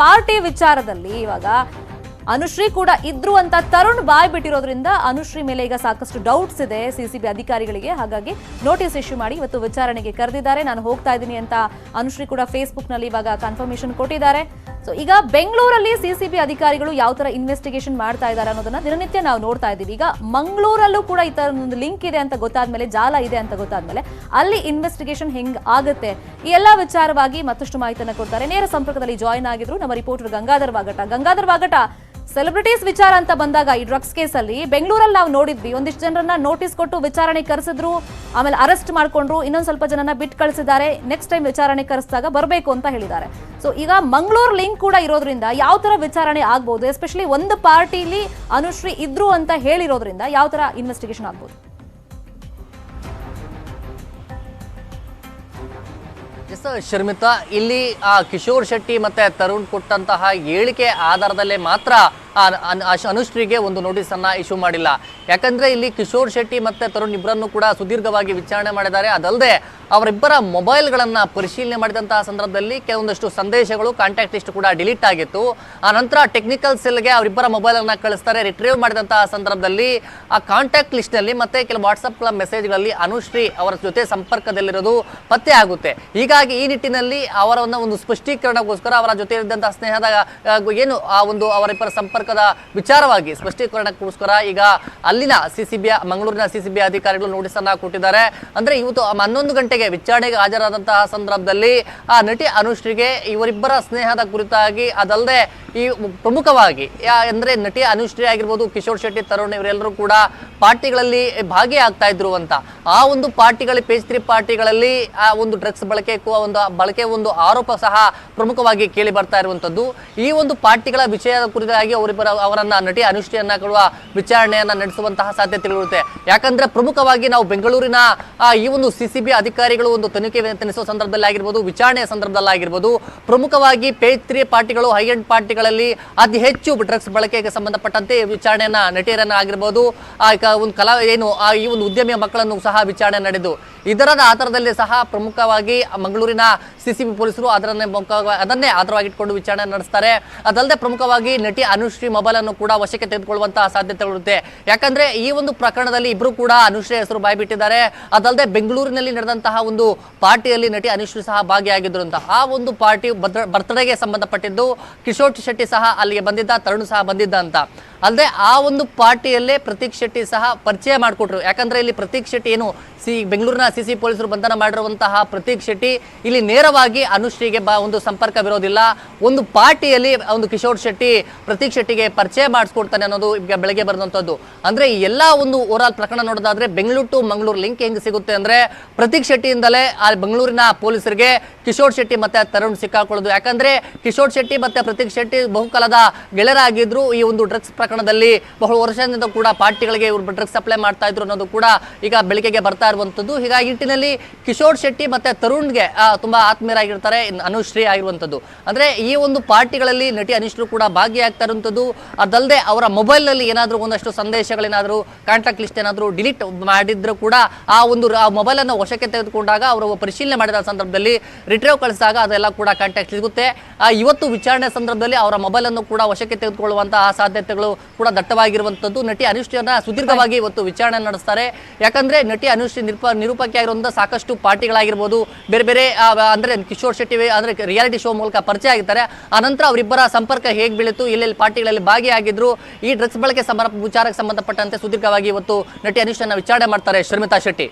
Party ವಿಚಾರದಲ್ಲಿ ಇವಾಗ ಅನುಶ್ರೀ ಕೂಡ ಇದ್ರು ಅಂತ ತರುಣ್ ಬಾಯ್ ಬಿಟ್ಟಿರೋದ್ರಿಂದ ಅನುಶ್ರೀ ಮೇಲೆ ಈಗ ಸಾಕಷ್ಟು ಡೌಟ್ಸ್ ಇದೆ ಸಿಸಿಬಿ ಅಧಿಕಾರಿಗಳಿಗೆ. ಹಾಗಾಗಿ ನೋಟಿಸ್ ಇಶ್ಯೂ ಮಾಡಿ ಇವತ್ತು ವಿಚಾರಣೆಗೆ ಕರೆದಿದ್ದಾರೆ. ನಾನು ಹೋಗ್ತಾ ಇದ್ದೀನಿ ಅಂತ ಅನುಶ್ರೀ ಕೂಡ ಫೇಸ್ಬುಕ್ನಲ್ಲಿ ಇವಾಗ ಕನ್ಫರ್ಮೇಶನ್ ಕೊಟ್ಟಿದ್ದಾರೆ. ಸೊ ಈಗ ಬೆಂಗಳೂರಲ್ಲಿ ಸಿಸಿಬಿ ಅಧಿಕಾರಿಗಳು ಯಾವ ತರ ಇನ್ವೆಸ್ಟಿಗೇಷನ್ ಮಾಡ್ತಾ ಇದ್ದಾರೆ ಅನ್ನೋದನ್ನ ದಿನನಿತ್ಯ ನಾವು ನೋಡ್ತಾ ಇದ್ದೀವಿ. ಈಗ ಮಂಗಳೂರಲ್ಲೂ ಕೂಡ ಈ ತರ ಒಂದು ಲಿಂಕ್ ಇದೆ ಅಂತ ಗೊತ್ತಾದ್ಮೇಲೆ, ಜಾಲ ಇದೆ ಅಂತ ಗೊತ್ತಾದ್ಮೇಲೆ ಅಲ್ಲಿ ಇನ್ವೆಸ್ಟಿಗೇಷನ್ ಹೆಂಗ್ ಆಗುತ್ತೆ? ಈ ಎಲ್ಲಾ ವಿಚಾರವಾಗಿ ಮತ್ತಷ್ಟು ಮಾಹಿತಿಯನ್ನು ಕೊಡ್ತಾರೆ. ನೇರ ಸಂಪರ್ಕದಲ್ಲಿ ಜಾಯಿನ್ ಆಗಿದ್ರು ನಮ್ಮ ರಿಪೋರ್ಟರ್ ಗಂಗಾಧರ್ ವಾಗಟ. ಗಂಗಾಧರ್ ವಾಗಟ ಸೆಲೆಬ್ರಿಟೀಸ್ ವಿಚಾರ ಅಂತ ಬಂದಾಗ ಈ ಡ್ರಗ್ಸ್ ಕೇಸಲ್ಲಿ ಬೆಂಗಳೂರಲ್ಲಿ ನಾವು ನೋಡಿದ್ವಿ. ಒಂದಿಷ್ಟು ಜನರನ್ನ ನೋಟಿಸ್ ಕೊಟ್ಟು ವಿಚಾರಣೆ ಕರೆಸಿದ್ರು, ಆಮೇಲೆ ಅರೆಸ್ಟ್ ಮಾಡ್ಕೊಂಡ್ರು, ಇನ್ನೊಂದು ಸ್ವಲ್ಪ ಜನನ ಬಿಟ್ಟು ಕಳಿಸಿದ್ದಾರೆ. ನೆಕ್ಸ್ಟ್ ಟೈಮ್ ವಿಚಾರಣೆ ಕರೆಸಿದಾಗ ಬರಬೇಕು ಅಂತ ಹೇಳಿದ್ದಾರೆ. ಸೊ ಈಗ ಮಂಗಳೂರು ಲಿಂಕ್ ಕೂಡ ಇರೋದ್ರಿಂದ ಯಾವ ತರ ವಿಚಾರಣೆ ಆಗ್ಬೋದು? ಎಸ್ಪೆಷಲಿ ಒಂದು ಪಾರ್ಟಿಲಿ ಅನುಶ್ರೀ ಇದ್ರು ಅಂತ ಹೇಳಿರೋದ್ರಿಂದ ಯಾವ ತರ ಇನ್ವೆಸ್ಟಿಗೇಷನ್ ಆಗ್ಬೋದು? ಎಸ್ ಶರ್ಮಿತಾ ಇಲ್ಲಿ ಆ ಕಿಶೋರ್ ಶೆಟ್ಟಿ ಮತ್ತೆ ತರುಣ್ ಕೊಟ್ಟಂತಹ ಹೇಳಿಕೆ ಆಧಾರದಲ್ಲೇ ಮಾತ್ರ ಅನುಶ್ರೀಗೆ ಒಂದು ನೋಟಿಸ್ ಅನ್ನ ಇಶ್ಯೂ ಮಾಡಿಲ್ಲ. ಯಾಕಂದ್ರೆ ಇಲ್ಲಿ ಕಿಶೋರ್ ಶೆಟ್ಟಿ ಮತ್ತೆ ತರುಣ್ ಇಬ್ಬರನ್ನು ಕೂಡ ಸುದೀರ್ಘವಾಗಿ ವಿಚಾರಣೆ ಮಾಡಿದ್ದಾರೆ. ಅದಲ್ಲದೆ ಅವರಿಬ್ಬರ ಮೊಬೈಲ್ಗಳನ್ನ ಪರಿಶೀಲನೆ ಮಾಡಿದಂತಹ ಸಂದರ್ಭದಲ್ಲಿ ಕೆಲವೊಂದಷ್ಟು ಸಂದೇಶಗಳು ಕಾಂಟ್ಯಾಕ್ಟ್ ಲಿಸ್ಟ್ ಕೂಡ ಡಿಲೀಟ್ ಆಗಿತ್ತು. ಆ ನಂತರ ಟೆಕ್ನಿಕಲ್ ಸೆಲ್ಗೆ ಅವರಿಬ್ಬರ ಮೊಬೈಲ್ ಅನ್ನ ಕಳಿಸ್ತಾರೆ. ರಿಟ್ರೀವ್ ಮಾಡಿದಂತಹ ಸಂದರ್ಭದಲ್ಲಿ ಆ ಕಾಂಟ್ಯಾಕ್ಟ್ ಲಿಸ್ಟ್ನಲ್ಲಿ ಮತ್ತೆ ಕೆಲವು ವಾಟ್ಸ್ಆಪ್ ಮೆಸೇಜ್ಗಳಲ್ಲಿ ಅನುಶ್ರೀ ಅವರ ಜೊತೆ ಸಂಪರ್ಕದಲ್ಲಿರೋದು ಪತ್ತೆ ಆಗುತ್ತೆ. ಹೀಗಾಗಿ ಈ ನಿಟ್ಟಿನಲ್ಲಿ ಅವರ ಒಂದು ಸ್ಪಷ್ಟೀಕರಣಕ್ಕೋಸ್ಕರ ಅವರ ಜೊತೆ ಇದ್ದಂತಹ ಸ್ನೇಹದ ಏನು ಆ ಒಂದು ಅವರಿಬ್ಬರ ಸಂಪರ್ಕದ ವಿಚಾರವಾಗಿ ಸ್ಪಷ್ಟೀಕರಣಕ್ಕೋಸ್ಕರ ಈಗ ಅಲ್ಲಿನ ಸಿಸಿಬಿ ಮಂಗಳೂರಿನ ಸಿ ಸಿ ಅಧಿಕಾರಿಗಳು ನೋಟಿಸ್ ಅನ್ನ ಕೊಟ್ಟಿದ್ದಾರೆ. ಅಂದ್ರೆ ಇವತ್ತು ಹನ್ನೊಂದು ಗಂಟೆಗೆ ವಿಚಾರಣೆಗೆ ಹಾಜರಾದಂತಹ ಸಂದರ್ಭದಲ್ಲಿ ಆ ನಟಿ ಅನುಶ್ರೀಗೆ ಇವರಿಬ್ಬರ ಸ್ನೇಹದ ಕುರಿತಾಗಿ ಅದಲ್ಲದೆ ಈ ಪ್ರಮುಖವಾಗಿ ಅಂದ್ರೆ ನಟಿ ಅನುಶ್ರೀ ಆಗಿರ್ಬೋದು, ಕಿಶೋರ್ ಶೆಟ್ಟಿ, ತರುಣ್ ಇವರೆಲ್ಲರೂ ಕೂಡ ಪಾರ್ಟಿಗಳಲ್ಲಿ ಭಾಗಿಯಾಗ್ತಾ ಇದ್ರು ಅಂತ. ಆ ಒಂದು ಪಾರ್ಟಿಗಳಲ್ಲಿ, ಪೇಜ್ ತ್ರೀ ಪಾರ್ಟಿಗಳಲ್ಲಿ ಆ ಒಂದು ಡ್ರಗ್ಸ್ ಬಳಕೆ ಒಂದು ಬಳಕೆ ಒಂದು ಆರೋಪ ಸಹ ಪ್ರಮುಖವಾಗಿ ಕೇಳಿ ಬರ್ತಾ ಇರುವಂತದ್ದು. ಈ ಒಂದು ಪಾರ್ಟಿಗಳ ವಿಷಯದ ಕುರಿತಾಗಿ ಅವರನ್ನ ನಟಿ ಅನುಷ್ಠೆಯನ್ನ ಕೊಡುವ ವಿಚಾರಣೆಯನ್ನ ನಡೆಸುವಂತಹ ಸಾಧ್ಯತೆಗಳಿರುತ್ತೆ ಯಾಕಂದ್ರೆ ಪ್ರಮುಖವಾಗಿ ನಾವು ಬೆಂಗಳೂರಿನ ಈ ಒಂದು ಸಿ ಸಿ ಅಧಿಕಾರಿಗಳು ಒಂದು ತನಿಖೆ ನಡೆಸುವ ಸಂದರ್ಭದಲ್ಲಿ ಆಗಿರ್ಬೋದು, ವಿಚಾರಣೆಯ ಸಂದರ್ಭದಲ್ಲಿ ಆಗಿರ್ಬೋದು, ಪ್ರಮುಖವಾಗಿ ಪೇಜ್ ಪಾರ್ಟಿಗಳು ಹೈ ಎಂಡ್ ಪಾರ್ಟಿಗಳಲ್ಲಿ ಅತಿ ಹೆಚ್ಚು ಡ್ರಗ್ಸ್ ಬಳಕೆಗೆ ಸಂಬಂಧಪಟ್ಟಂತೆ ವಿಚಾರಣೆಯನ್ನ, ನಟಿಯರನ್ನ ಆಗಿರ್ಬೋದು ಒಂದು ಕಲಾ, ಏನು ಈ ಒಂದು ಉದ್ಯಮಿಯ ಮಕ್ಕಳನ್ನು ಸಹ ವಿಚಾರಣೆ ನಡೆದು ಇದರ ಆಧಾರದಲ್ಲಿ ಸಹ ಪ್ರಮುಖವಾಗಿ ಮಂಗಳೂರಿನ ಸಿ ಸಿ ಬಿ ಪೊಲೀಸರು ಅದರನ್ನೇ ಅದನ್ನೇ ಆಧಾರವಾಗಿಟ್ಕೊಂಡು ವಿಚಾರಣೆ ನಡೆಸ್ತಾರೆ. ಅದಲ್ಲದೆ ಪ್ರಮುಖವಾಗಿ ನಟಿ ಅನುಶ್ರೀ ಮೊಬೈಲ್ ಅನ್ನು ಕೂಡ ವಶಕ್ಕೆ ತೆಗೆದುಕೊಳ್ಳುವಂತಹ ಸಾಧ್ಯತೆಗಳಿರುತ್ತೆ ಯಾಕಂದ್ರೆ ಈ ಒಂದು ಪ್ರಕರಣದಲ್ಲಿ ಇಬ್ರು ಕೂಡ ಅನುಶ್ರೀ ಹೆಸರು ಬಾಯ್ಬಿಟ್ಟಿದ್ದಾರೆ. ಅದಲ್ಲದೆ ಬೆಂಗಳೂರಿನಲ್ಲಿ ನಡೆದಂತಹ ಒಂದು ಪಾರ್ಟಿಯಲ್ಲಿ ನಟಿ ಅನುಶ್ರೀ ಸಹ ಭಾಗಿಯಾಗಿದ್ರು ಅಂತ ಆ ಒಂದು ಪಾರ್ಟಿ ಬರ್ತ್ಡೇಗೆ ಸಂಬಂಧಪಟ್ಟಿದ್ದು ಕಿಶೋರ್ ಶೆಟ್ಟಿ ಸಹ ಅಲ್ಲಿಗೆ ಬಂದಿದ್ದ, ತರುಣ್ ಸಹ ಬಂದಿದ್ದ ಅಂತ. ಅಲ್ಲದೆ ಆ ಒಂದು ಪಾರ್ಟಿಯಲ್ಲೇ ಪ್ರತೀಕ್ ಶೆಟ್ಟಿ ಸಹ ಪರಿಚಯ ಮಾಡಿಕೊಟ್ರು. ಯಾಕಂದ್ರೆ ಇಲ್ಲಿ ಪ್ರತೀಕ್ ಶೆಟ್ಟಿ ಏನು ಸಿ ಬೆಂಗಳೂರಿನ ಸಿ ಸಿ ಪೊಲೀಸರು ಬಂಧನ ಮಾಡಿರುವಂತಹ ಪ್ರತೀಕ್ ಶೆಟ್ಟಿ ಇಲ್ಲಿ ನೇರವಾಗಿ ಅನುಶ್ರೀಗೆ ಒಂದು ಸಂಪರ್ಕವಿರೋದಿಲ್ಲ ಒಂದು ಪಾರ್ಟಿಯಲ್ಲಿ ಒಂದು ಕಿಶೋರ್ ಶೆಟ್ಟಿ ಪ್ರತೀಕ್ ಶೆಟ್ಟಿಗೆ ಪರಿಚಯ ಮಾಡಿಸ್ಕೊಡ್ತಾನೆ ಅನ್ನೋದು ಈಗ ಬೆಳಗ್ಗೆ ಬರೆದಂಥದ್ದು. ಅಂದ್ರೆ ಈ ಎಲ್ಲ ಒಂದು ಓವರಾಲ್ ಪ್ರಕರಣ ನೋಡೋದಾದ್ರೆ ಬೆಂಗಳೂರು ಟು ಮಂಗಳೂರು ಲಿಂಕ್ ಹೆಂಗ್ ಸಿಗುತ್ತೆ ಅಂದ್ರೆ ಪ್ರತೀಕ್ ಶೆಟ್ಟಿಯಿಂದಲೇ ಆ ಬೆಂಗಳೂರಿನ ಪೊಲೀಸರಿಗೆ ಕಿಶೋರ್ ಶೆಟ್ಟಿ ಮತ್ತೆ ತರುಣ್ ಸಿಕ್ಕಾಕೊಳ್ಳೋದು. ಯಾಕಂದ್ರೆ ಕಿಶೋರ್ ಶೆಟ್ಟಿ ಮತ್ತೆ ಪ್ರತೀಕ್ ಶೆಟ್ಟಿ ಬಹುಕಾಲದ ಗೆಳೆಯರಾಗಿದ್ರು ಈ ಒಂದು ಡ್ರಗ್ಸ್ ಪ್ರಕರಣದಲ್ಲಿ ಬಹಳ ವರ್ಷದಿಂದ ಕೂಡ ಪಾರ್ಟಿಗಳಿಗೆ ಇವರು ಡ್ರಗ್ಸ್ ಸಪ್ಲೈ ಮಾಡ್ತಾ ಇದ್ರು ಅನ್ನೋದು ಕೂಡ ಈಗ ಬೆಳಕಿಗೆ ಬರ್ತಾ ಇರುವಂತದ್ದು ಹೀಗಾಗಿ ಈ ನಿಟ್ಟಿನಲ್ಲಿ ಕಿಶೋರ್ ಶೆಟ್ಟಿ ಮತ್ತೆ ತರುಣ್ಗೆ ಆ, ತುಂಬಾ ಆತ್ಮೀಯರಾಗಿರ್ತಾರೆ ಅನುಶ್ರೀ ಆಗಿರುವಂತದ್ದು ಅಂದ್ರೆ ಈ ಒಂದು ಪಾರ್ಟಿಗಳಲ್ಲಿ ನಟಿ ಅನುಶ್ರೀ ಕೂಡ ಭಾಗಿಯಾಗ್ತಾ ಇರುವಂತದ್ದು ಅದಲ್ಲದೆ ಅವರ ಮೊಬೈಲ್ನಲ್ಲಿ ಏನಾದರೂ ಒಂದಷ್ಟು ಸಂದೇಶಗಳೇನಾದರೂ ಕಾಂಟ್ಯಾಕ್ಟ್ ಲಿಸ್ಟ್ ಏನಾದರೂ ಡಿಲೀಟ್ ಮಾಡಿದ್ರು ಕೂಡ ಆ ಒಂದು ಮೊಬೈಲ್ ಅನ್ನು ವಶಕ್ಕೆ ತೆಗೆದುಕೊಂಡಾಗ ಅವರು ಪರಿಶೀಲನೆ ಮಾಡಿದ ಸಂದರ್ಭದಲ್ಲಿ ರಿಟ್ರೀವ್ ಕಳಿಸಿದಾಗ ಅದೆಲ್ಲ ಕೂಡ ಕಾಂಟ್ಯಾಕ್ಟ್ ಸಿಗುತ್ತೆ. ಆ, ಇವತ್ತು ವಿಚಾರಣೆ ಸಂದರ್ಭದಲ್ಲಿ ಅವರ ಮೊಬೈಲ್ ಅನ್ನು ಕೂಡ ವಶಕ್ಕೆ ತೆಗೆದುಕೊಳ್ಳುವಂತಹ ಸಾಧ್ಯತೆಗಳು ಕೂಡ ದಟ್ಟವಾಗಿರುವಂತದ್ದು ನಟಿ ಅನುಶ್ರೀಯನ್ನ ಸುದೀರ್ಘವಾಗಿ ಇವತ್ತು ವಿಚಾರಣೆ ನಡೆಸ್ತಾರೆ. ಯಾಕಂದ್ರೆ ನಟಿ ಅನುಶ್ರೀ ನಿರೂಪ ಆಗಿರುವಂತಹ ಸಾಕಷ್ಟು ಪಾರ್ಟಿಗಳಾಗಿರ್ಬೋದು, ಬೇರೆ ಬೇರೆ ಅಂದ್ರೆ ಕಿಶೋರ್ ಶೆಟ್ಟಿ ಅಂದ್ರೆ ರಿಯಾಲಿಟಿ ಶೋ ಮೂಲಕ ಪರಿಚಯ ಆಗಿದ್ದಾರೆ ಆನಂತರ ಅವರಿಬ್ಬರ ಸಂಪರ್ಕ ಹೇಗೆ ಬೀಳಿತು ಇಲ್ಲೆಲ್ಲಿ ಪಾರ್ಟಿಗಳಲ್ಲಿ ಭಾಗಿಯಾಗಿದ್ರು, ಈ ಡ್ರಗ್ಸ್ ಬಳಕೆ ಸಮಾರಂಭ ವಿಚಾರಕ್ಕೆ ಸಂಬಂಧಪಟ್ಟಂತೆ ಸುದೀರ್ಘವಾಗಿ ಇವತ್ತು ನಟಿ ಅನುಶ್ರೀಯನ್ನ ವಿಚಾರಣೆ ಮಾಡ್ತಾರೆ ಶರ್ಮಿತಾ ಶೆಟ್ಟಿ.